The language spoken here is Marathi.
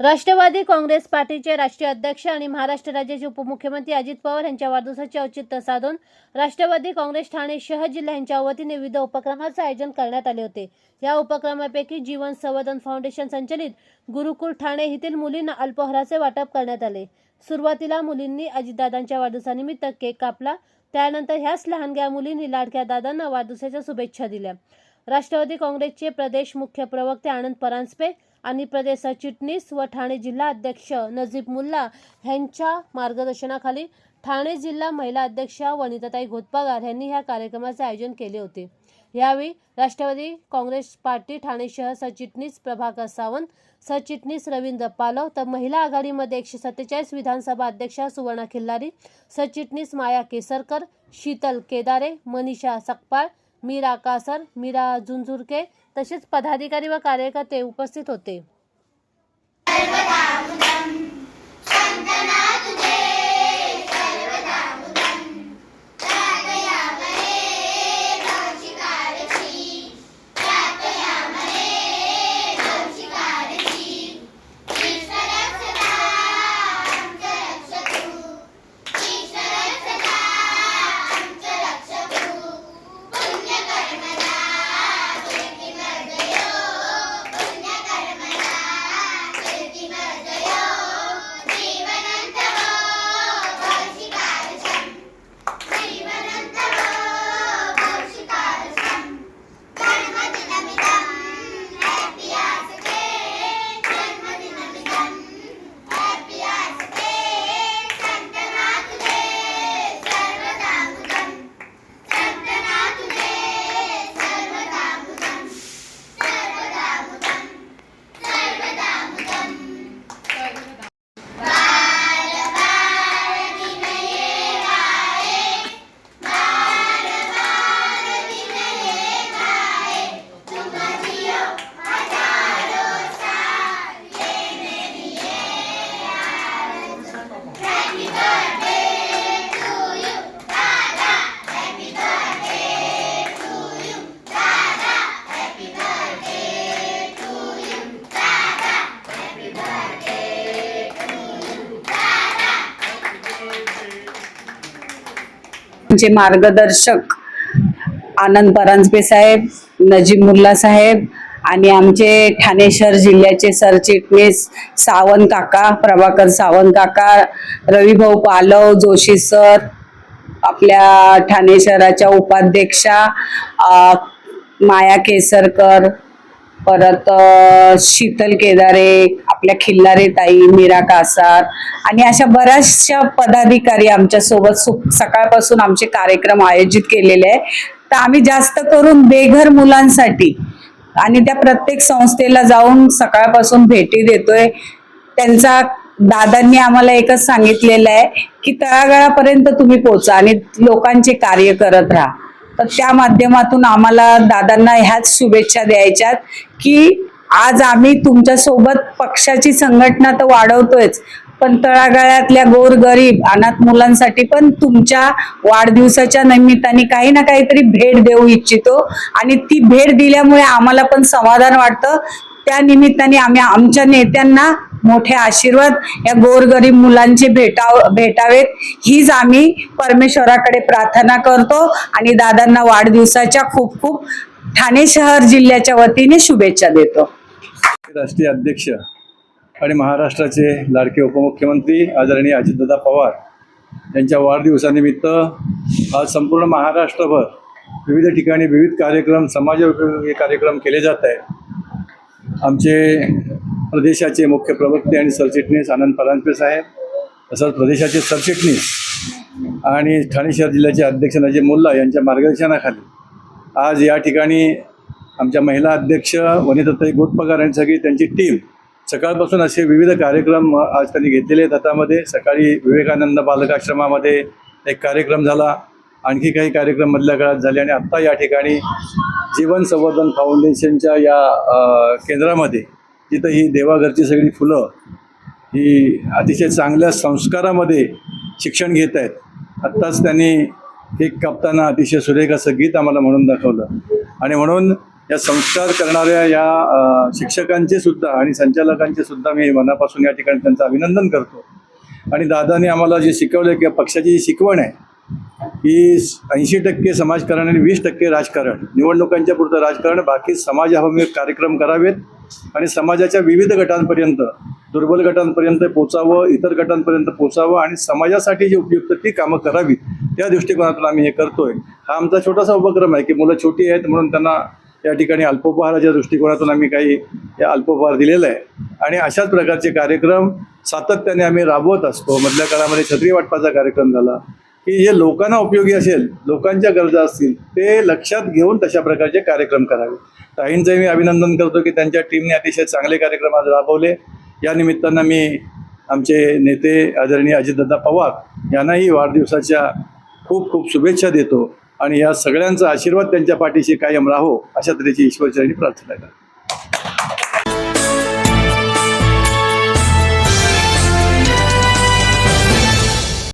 राष्ट्रवादी काँग्रेस पार्टीचे राष्ट्रीय अध्यक्ष आणि महाराष्ट्र राज्याचे उपमुख्यमंत्री अजित पवार यांच्या वाढदिवसाचे औचित्य साधून राष्ट्रवादी काँग्रेस ठाणे शहर जिल्हा यांच्या वतीने विविध उपक्रमाचे आयोजन करण्यात आले होते. या उपक्रमापैकी जीवन संवर्धन फाउंडेशन संचलित गुरुकुल ठाणे येथील मुलींना अल्पहाराचे वाटप करण्यात आले. सुरुवातीला मुलींनी अजितदादांच्या वाढदिवसानिमित्त केक कापला. त्यानंतर ह्याच लहानग्या मुलींनी लाडक्या दादांना वाढदिवसाच्या शुभेच्छा दिल्या. राष्ट्रवादी काँग्रेसचे प्रदेश मुख्य प्रवक्ते आनंद परांजपे आणि प्रदेश सरचिटणीस व ठाणे जिल्हा अध्यक्ष नजीब मुल्ला यांच्या मार्गदर्शनाखाली ठाणे जिल्हा महिला अध्यक्षा वनिताताई घोतपागार यांनी ह्या कार्यक्रमाचे आयोजन केले होते. यावेळी राष्ट्रवादी काँग्रेस पार्टी ठाणे शहर सरचिटणीस प्रभाकर सावंत सरचिटणीस रवींद्र पालव तर महिला आघाडीमध्ये एकशे सत्तेचाळीस विधानसभा अध्यक्षा सुवर्णा खिल्लारी सरचिटणीस माया केसरकर शीतल केदारे मनीषा सकपाळ मीरा कासर मीरा झुंझुरके तसेच पदाधिकारी व कार्यकर्ते उपस्थित होते. जे मार्गदर्शक आनंद परांजपे साहेब नजीब मुल्ला साहेब आणि आमचे ठाणे शहर जिल्ह्याचे सरचिटणीस सावंत काका प्रभाकर सावंत काका रविभाऊ पालव जोशी सर आपल्या ठाणे शहराच्या उपाध्यक्षा माया केसरकर परत शीतल केदारे आपल्या खिल्लारे ताई मीरा कासार आणि अशा बऱ्याचशा पदाधिकारी आमच्यासोबत सु- सकाळपासून आमचे कार्यक्रम आयोजित केलेले आहे तर आम्ही जास्त करून बेघर मुलांसाठी आणि त्या प्रत्येक संस्थेला जाऊन सकाळपासून भेटी देतोय. त्यांचा दादांनी आम्हाला एकच सांगितलेलं आहे की तळागाळापर्यंत तुम्ही पोचा आणि लोकांचे कार्य करत राहा. तर त्या माध्यमातून आम्हाला दादांना ह्याच शुभेच्छा द्यायच्यात की आज आम्ही तुमच्यासोबत पक्षाची संघटना तर वाढवतोयच पण तळागाळातल्या गोरगरीब अनाथ मुलांसाठी पण तुमच्या वाढदिवसाच्या निमित्ताने काही ना काहीतरी भेट देऊ इच्छितो. आणि ती भेट दिल्यामुळे आम्हाला पण समाधान वाटतं. त्या निमित्ताने आम्ही आमच्या नेत्यांना मोठे आशीर्वाद या गोरगरीब मुलांचे भेटाव भेटावेत. हीच आम्ही परमेश्वराकडे प्रार्थना करतो आणि दादांना वाढदिवसाच्या खूप खूप ठाणे शहर जिल्ह्याच्या वतीने शुभेच्छा देतो. राष्ट्रीय अध्यक्ष आणि महाराष्ट्राचे लाडके उपमुख्यमंत्री आदरणीय अजितदादा पवार यांच्या वाढदिवसानिमित्त आज संपूर्ण महाराष्ट्रभर विविध ठिकाणी विविध कार्यक्रम समाजोपयोगी कार्यक्रम केले जात आहेत. आमचे प्रदेशाचे मुख्य प्रवक्ते आणि सरचिटणीस आनंद परांजपे साहेब तसंच प्रदेशाचे सरचिटणीस आणि ठाणे शहर जिल्ह्याचे अध्यक्ष नजीब मुल्ला यांच्या मार्गदर्शनाखाली आज या ठिकाणी आमच्या महिला अध्यक्ष वनिताताई गोटपगार आणि सगळी त्यांची टीम सकाळपासून असे विविध कार्यक्रम आज त्यांनी घेतलेले आहेत. हातामध्ये सकाळी विवेकानंद बालकाश्रमामध्ये एक कार्यक्रम झाला. आणखी काही कार्यक्रम मधल्या काळात झाले आणि आत्ता या ठिकाणी जीवन संवर्धन फाउंडेशनच्या या केंद्रामध्ये जिथं ही देवाघरची सगळी फुलं ही अतिशय चांगल्या संस्कारामध्ये शिक्षण घेत आहेत. आत्ताच त्यांनी केक कापताना अतिशय सुरेख असं गीत आम्हाला म्हणून दाखवलं. आणि म्हणून या संस्कार करणाऱ्या या शिक्षकांचे सुद्धा आणि संचालकांचे सुद्धा मी मनापासून या ठिकाणी त्यांचं अभिनंदन करतो. आणि दादाने आम्हाला जे शिकवलं की पक्षाची जी शिकवण आहे की ऐंशी टक्के समाजकारण आणि वीस टक्के राजकारण. निवडणुकांच्या पुरतं राजकारण बाकी समाजाभिमुख कार्यक्रम करावेत आणि समाजाच्या विविध गटांपर्यंत दुर्बल गटांपर्यंत पोचावं इतर गटांपर्यंत पोचावं आणि समाजासाठी जी उपयुक्त ती कामं करावीत त्या दृष्टिकोनातून आम्ही हे करतोय. हा आमचा छोटासा उपक्रम आहे की मुलं छोटी आहेत म्हणून त्यांना या ठिकाणी अल्पोपहाराच्या दृष्टिकोनातून आम्ही काही या अल्पोपहार दिलेला आहे. आणि अशाच प्रकारचे कार्यक्रम सातत्याने आम्ही राबवत असतो. मधल्या काळामध्ये छत्री वाटपाचा कार्यक्रम झाला. की जे लोकांना उपयोगी असेल लोकांच्या गरजा असतील ते लक्षात घेऊन तशा प्रकारचे कार्यक्रम करावे. ताईंचं मी अभिनंदन करतो की त्यांच्या टीमने अतिशय चांगले कार्यक्रम आज राबवले. या निमित्तानं मी आमचे नेते आदरणीय अजितदादा पवार यांनाही वाढदिवसाच्या खूप खूप शुभेच्छा देतो. आणि या सगळ्यांचा आशीर्वाद त्यांच्या पाठीशी कायम राहो अशा तऱ्हेची ईश्वरचरणी प्रार्थना करतो.